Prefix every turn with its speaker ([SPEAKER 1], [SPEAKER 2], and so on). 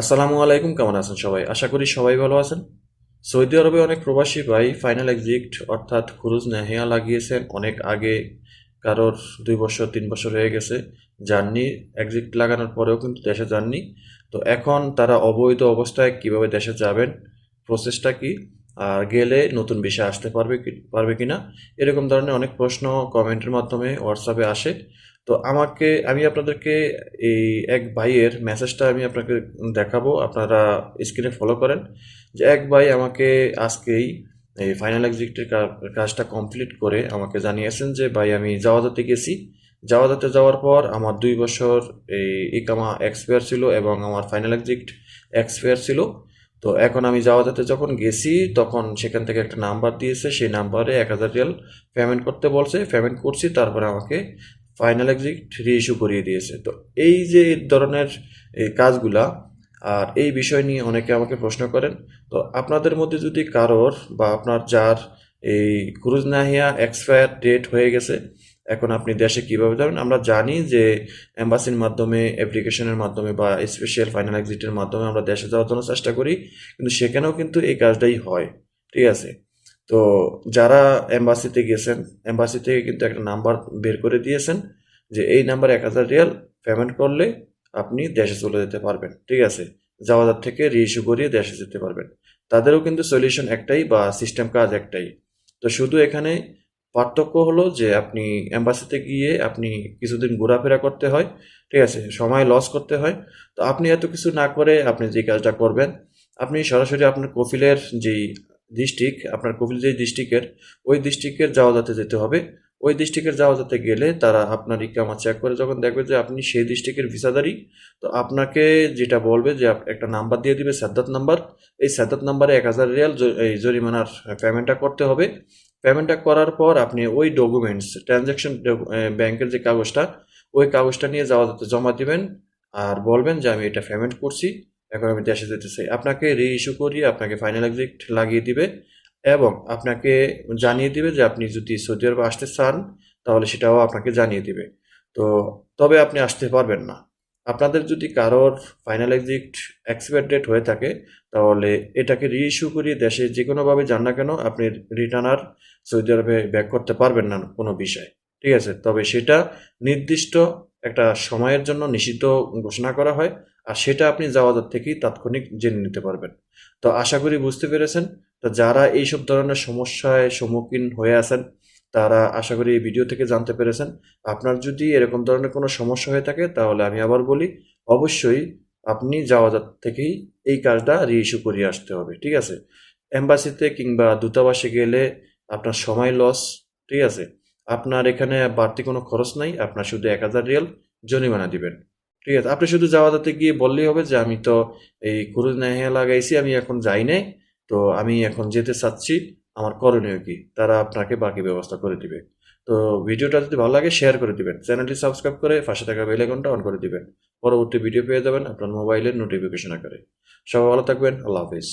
[SPEAKER 1] আসসালামু আলাইকুম, কেমন আছেন সবাই? আশা করি সবাই ভালো আছেন। সৌদি আরবে অনেক প্রবাসী ভাই ফাইনাল এক্সিট অর্থাৎ খুরুজ নেহিয়া লাগিয়েছেন অনেক আগে, কারোর দুই বছর, তিন বছর হয়ে গেছে যাননি এক্সিট লাগানোর পরেও কিন্তু দেশে যাননি। তো এখন তারা অবৈধ অবস্থায় কীভাবে দেশে যাবেন প্রসেসটা কি? আর গেলে নতুন বিষয় আসতে পারবে পারবে কি কিনা, এরকম ধরনের অনেক প্রশ্ন কমেন্টের মাধ্যমে হোয়াটসঅ্যাপে আসে। তো আমাকে, আমি আপনাদেরকে এই এক ভাইয়ের মেসেজটা আমি আপনাকে দেখাবো, আপনারা স্ক্রিনে ফলো করেন। যে এক ভাই আমাকে আজকেই এই ফাইনাল এক্সিটের কাজটা কমপ্লিট করে আমাকে জানিয়েছেন যে, ভাই, আমি জাওয়াদাতে গেছি। জাওয়াদাতে যাওয়ার পর আমার দুই বছর এই ইকামা এক্সপায়ার ছিল এবং আমার ফাইনাল এক্সিট এক্সপায়ার ছিল। তো এখন আমি জাওয়াদাতে যখন গেছি, তখন সেখান থেকে একটা নাম্বার দিয়েছে, সেই নাম্বারে এক হাজার রিয়াল পেমেন্ট করতে বলছে। পেমেন্ট করছি, তারপরে আমাকে ফাইনাল এক্সিট রিইস্যু করিয়ে দিয়েছে। তো এই যে ধরনের এই কাজগুলা, আর এই বিষয় নিয়ে অনেকে আমাকে প্রশ্ন করেন, তো আপনাদের মধ্যে যদি কারোর বা আপনার যার এই ক্রুজ নাহিয়া এক্সপায়ার ডেট হয়ে গেছে এখন আপনি দেশে কীভাবে যাবেন আমরা জানি যে এম্বাসির মাধ্যমে, অ্যাপ্লিকেশনের মাধ্যমে বা স্পেশাল ফাইনাল এক্সিটের মাধ্যমে আমরা দেশে যাওয়ার জন্য চেষ্টা করি, কিন্তু সেখানেও কিন্তু এই কাজটাই হয়, ঠিক আছে? তো যারা এম্বাসিতে গেছেন, এম্বাসি থেকে কিন্তু একটা নাম্বার বের করে দিয়েছেন যে এই নাম্বার এক হাজার রিয়াল পেমেন্ট করলে আপনি দেশে চলে যেতে পারবেন, ঠিক আছে? জাওয়াদার থেকে রিইস্যু করিয়ে দেশে যেতে পারবেন। তাদেরও কিন্তু সলিউশন একটাই বা সিস্টেম কাজ একটাই। তো শুধু এখানে পার্থক্য হলো যে আপনি এম্বাসিতে গিয়ে আপনি কিছুদিন ঘোরাফেরা করতে হয়, ঠিক আছে, সময় লস করতে হয়। তো আপনি এত কিছু না করে আপনি যে কাজটা করবেন, আপনি সরাসরি আপনার কফিলের যেই ডিস্ট্রিক্ট আপনার কফিল যেই ডিস্ট্রিক্টের ওই ডিস্ট্রিক্টের জাওয়াদাতে যেতে হবে। ওই ডিস্ট্রিক্টের জাওয়াজাতে গেলে তারা আপনার ইকামা চেক করে, যখন দেখবে যে আপনি সেই ডিস্ট্রিক্টের ভিসাদারি তো আপনাকে যেটা বলবে যে একটা নাম্বার দিয়ে দিবে, সাদ্দাত নাম্বার এই সাদ্দাত নাম্বারে এক হাজার রিয়াল এই জরিমানার পেমেন্টটা করতে হবে। পেমেন্টটা করার পর আপনি ওই ডকুমেন্টস ট্রানজ্যাকশন ব্যাংকের যে কাগজটা, ওই কাগজটা নিয়ে জাওয়াজাতে জমা দিবেন আর বলবেন যে, আমি এটা পেমেন্ট করছি, এখন আমি দেশে যেতে চাই। আপনাকে রিইস্যু করিয়ে আপনাকে ফাইনাল এক্সিট লাগিয়ে দিবে এবং আপনাকে জানিয়ে দিবে যে, আপনি যদি সৌদি আরবে আসতে চান, তাহলে সেটাও আপনাকে জানিয়ে দিবে। তো তবে আপনি আসতে পারবেন না। আপনাদের যদি কারোর ফাইনাল এক্সিট ডেট হয়ে থাকে, তাহলে এটাকে রিইস্যু করিয়ে দেশে যে কোনোভাবে যান না কেন, আপনি রিটার্ন আর সৌদি আরবে ব্যাক করতে পারবেন না কোনো বিষয়। ঠিক আছে? তবে সেটা নির্দিষ্ট একটা সময়ের জন্য নিষিদ্ধ ঘোষণা করা হয়, আর সেটা আপনি যাওয়াদার থেকেই তাৎক্ষণিক জেনে নিতে পারবেন। তো আশা করি বুঝতে পেরেছেন। তো যারা এইসব ধরনের সমস্যায় সম্মুখীন হয়ে আছেন তারা আশা করি এই ভিডিও থেকে জানতে পেরেছেন। আপনার যদি এরকম ধরনের কোনো সমস্যা হয়ে থাকে, তাহলে আমি আবার বলি, অবশ্যই আপনি যাওয়াজাত থেকেই এই কাজটা রিইস্যু করিয়ে আসতে হবে, ঠিক আছে? এম্বাসিতে কিংবা দূতাবাসে গেলে আপনার সময় লস ঠিক আছে? আপনার এখানে বাড়তি কোনো খরচ নাই, আপনার শুধু এক হাজার রিয়াল জরিমানা দিবেন, ঠিক আছে? আপনি শুধু যাওয়াদাতে গিয়ে বললেই হবে যে, আমি তো এই কুরুজ নেহে লাগাইছি, আমি এখন যাই নাই, তো আমি এখন যেতে চাচ্ছি। আমার করণীয় কি? তারা আপনাকে বাকি ব্যবস্থা করে দিবে। তো ভিডিওটা যদি ভালো লাগে শেয়ার করে দিবেন। চ্যানেলটি সাবস্ক্রাইব করে পাশে থাকা বেল অন করে দিবেন। পরবর্তী ভিডিও পেয়ে যাবেন আপনার মোবাইলের নোটিফিকেশন আকারে। সবাই ভালো থাকবেন। আল্লাহ হাফিজ।